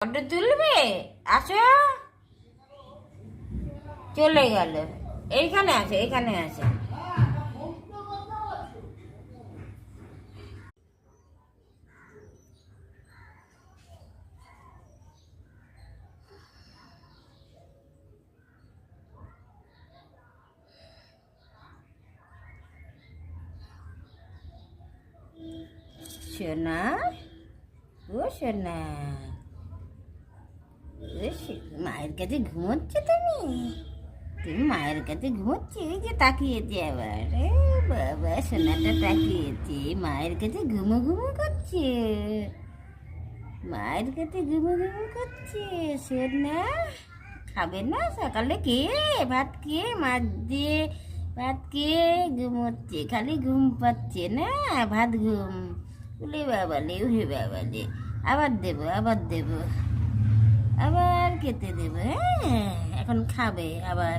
Photo তুলবে? আসো। চলে গেল। এইখানে আছে এইখানে আছে সোনা ও সে- মায়ের কাছে ঘুমোচ্ছ তুমি তুমি মায়ের কাছে ঘুমোচ্ছ ওই যে তাকিয়েছে আবার। বাবা, সোনাটা তাকিয়েছে। মায়ের কাছে ঘুমো ঘুমো করছে। মায়ের কাছে ঘুমো ঘুমো করছে। সোনা, খাবে না? সকালে কে? ভাত কে? মাছ দিয়ে ভাত কে? ঘুমোচ্ছে, খালি ঘুম পাচ্ছে না? ভাত ঘুম। উলে বাবালে উলে বাবালে আবার দেবো আবার দেবো। আবার খেতে দেবে হ্যাঁ? এখন খাবে আবার।